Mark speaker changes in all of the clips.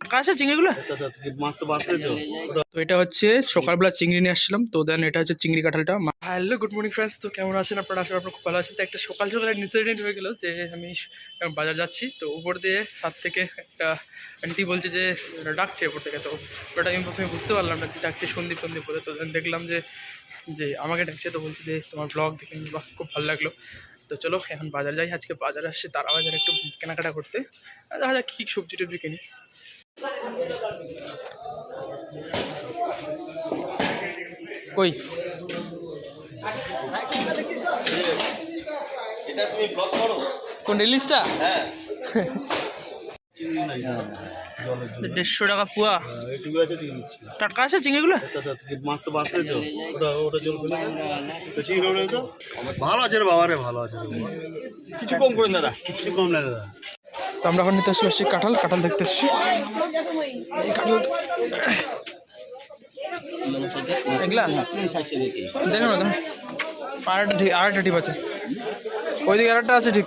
Speaker 1: কাছে চিংড়িগুলো
Speaker 2: তো
Speaker 1: এটা হচ্ছে সকালবেলা চিংড়ি নিয়ে আসছিলাম। তো দেন এটা হচ্ছে চিংড়ি কাঁঠালটা। হ্যালো গুড মর্নিং ফ্রেন্ডস তো কেমন আছেন আপনারা? আসলে আপনার খুব ভালো আছেন। তো একটা সকাল সকাল ইনসিডেন্ট হয়ে গেলো যে আমি বাজার যাচ্ছি। তো উপর দিয়ে ছাদ থেকে একটা আন্টি বলছে যে ডাকছে উপর থেকে। তো ওটা আমি প্রথমে বুঝতে পারলাম না যে ডাকছে সন্দীপ সন্দীপ বলে। তো দেখলাম যে যে আমাকে ডাকছে তো বলছে যে তোমার ব্লগ দেখে খুব ভালো লাগল। তো চলো এখন বাজার যাই আজকে বাজার আসছে তারা বাজার একটু কেনাকাটা করতে। দেখা যাক কী সবজি টবজি কিনি। কই? কোন রিলিজটা
Speaker 2: হ্যাঁ।
Speaker 1: দেড়শো টাকা পুয়া।
Speaker 2: দিচ্ছি।
Speaker 1: টাটকা আছে চিংড়িগুলো?
Speaker 2: মাছ তো বাঁচতে ওটা ওটা চলবে না। চিংড়ি ওটা ভালো আছে রে বাবা রে ভালো আছে
Speaker 1: কিছু কম করেন দাদা।
Speaker 2: কিচ্ছু কম না দাদা।
Speaker 1: তো আমরা এখন নিতে আসছি কাঁঠাল কাঁঠাল দেখতে এসছি এই কাঁঠাল এগুলা? দেখো না দেখো আরেকটা ঠিক আরেকটা টিপ আছে। ওইদিকে আরেকটা আছে ঠিক।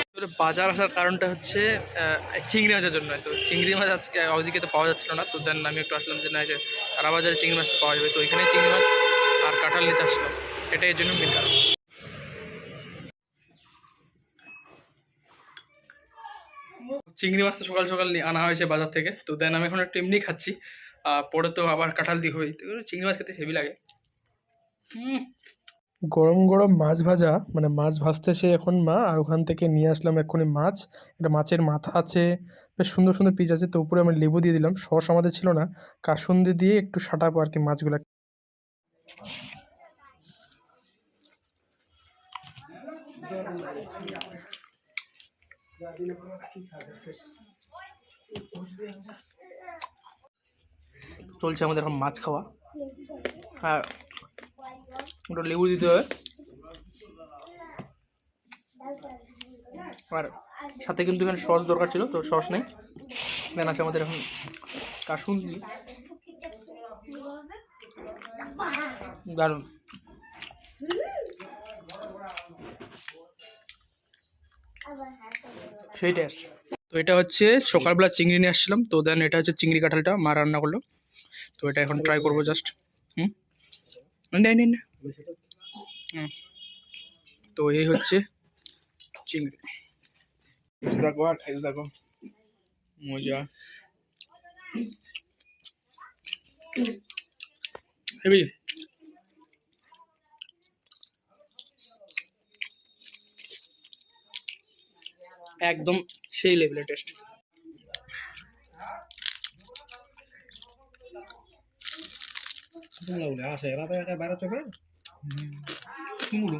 Speaker 1: বাজার আসার কারণটা হচ্ছে চিংড়ি মাছের জন্য। তো চিংড়ি মাছ আজকে ওইদিকে তো পাওয়া যাচ্ছিল না, তো দেন আমি একটু আসলাম যে, না যে তারা বাজারে চিংড়ি মাছ পাওয়া যাবে, তো ওইখানে চিংড়ি মাছ আর কাঁঠাল নিতে আসলাম। এটাই এর জন্য মেন কারণ। চিংড়ি মাছ তো সকাল সকাল আনা হয়েছে বাজার থেকে, তো দেন আমি এখন একটু এমনি খাচ্ছি পরে তো আবার কাঁঠাল দিয়ে হই। চিংড়ি মাছ খেতে হেভি লাগে। হুম।
Speaker 3: গরম গরম মাছ ভাজা মানে মাছ ভাজতেছে এখন মা, আর ওখান থেকে নিয়ে আসলাম এক্ষুনি মাছ। এটা মাছের মাথা আছে, বেশ সুন্দর সুন্দর পিস আছে, তো উপরে আমি লেবু দিয়ে দিলাম। সস আমাদের ছিল না, কাসুন্দি দিয়ে একটু সাঁটাবো আর কি মাছগুলো।
Speaker 1: চলছে আমাদের এখন মাছ খাওয়া। হ্যাঁ ওটা লেবু দিতে হবে। আর সাথে কিন্তু এখানে সস দরকার ছিল, তো সস নেই। দেন আছে আমাদের এখন কাসুন দারুণ। সেই তো এটা হচ্ছে সকালবেলা চিংড়ি নিয়ে আসছিলাম, তো দেন এটা হচ্ছে চিংড়ি কাঁঠালটা, মা রান্না করল। তো এটা এখন ট্রাই করব জাস্ট হুম? নেই নেই না তো এই হচ্ছে চিংড়ি। দেখো আর খাইতে দেখো। মজা। হেবি? একদম সেই লেভেলের টেস্ট
Speaker 3: আসে এরা তো একা বেড়া চোখে
Speaker 1: মুড়ো